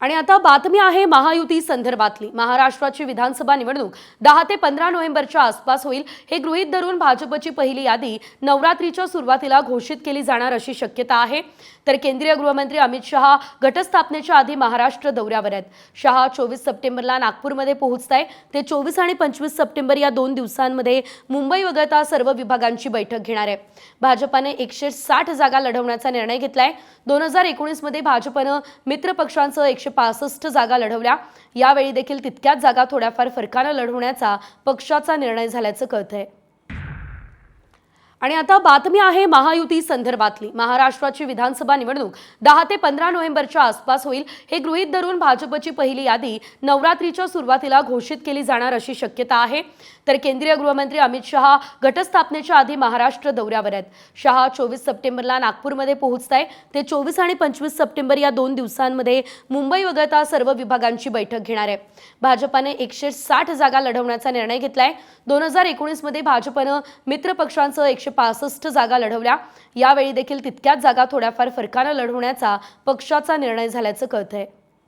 आणि आता बातमी आहे महायुती संदर्भातली. महाराष्ट्राची विधानसभा निवडणूक दहा ते पंधरा नोव्हेंबरच्या आसपास होईल. हे गृहीत धरून भाजपची पहिली यादी नवरात्रीच्या सुरुवातीला घोषित केली जाणार अशी शक्यता आहे. तर केंद्रीय गृहमंत्री अमित शहा घटस्थापनेच्या आधी महाराष्ट्र दौऱ्यावर आहेत. शहा चोवीस सप्टेंबरला नागपूरमध्ये पोहोचत आहे ते चोवीस आणि पंचवीस सप्टेंबर या दोन दिवसांमध्ये मुंबई वगळता सर्व विभागांची बैठक घेणार आहे भाजपाने एकशे साठ जागा लढवण्याचा निर्णय घेतलाय. दोन हजार एकोणीसमध्ये भाजपनं मित्रपक्षांचं एकशे एकशे पासष्ट जागा लढवल्या. यावेळी देखील तितक्याच जागा थोड्याफार फरकानं लढवण्याचा पक्षाचा निर्णय झाल्याचं कळतंय. आणि आता बातमी आहे महायुती संदर्भातली. महाराष्ट्राची विधानसभा निवडणूक दहा ते पंधरा नोव्हेंबरच्या आसपास होईल. हे गृहीत धरून भाजपची पहिली यादी नवरात्रीच्या सुरुवातीला घोषित केली जाणार अशी शक्यता आहे. तर केंद्रीय गृहमंत्री अमित शहा घटस्थापनेच्या आधी महाराष्ट्र दौऱ्यावर आहेत. शहा चोवीस सप्टेंबरला नागपूरमध्ये पोहोचत आहे ते चोवीस आणि पंचवीस सप्टेंबर या दोन दिवसांमध्ये मुंबई वगळता सर्व विभागांची बैठक घेणार आहे. भाजपाने एकशे साठ जागा लढवण्याचा निर्णय घेतलाय. दोन हजार एकोणीसमध्ये भाजपनं मित्रपक्षांचं एकशे एकशे पासष्ट जागा लढवल्या. यावेळी देखील तितक्याच जागा थोड्याफार फरकानं लढवण्याचा पक्षाचा निर्णय झाल्याचं कळतंय.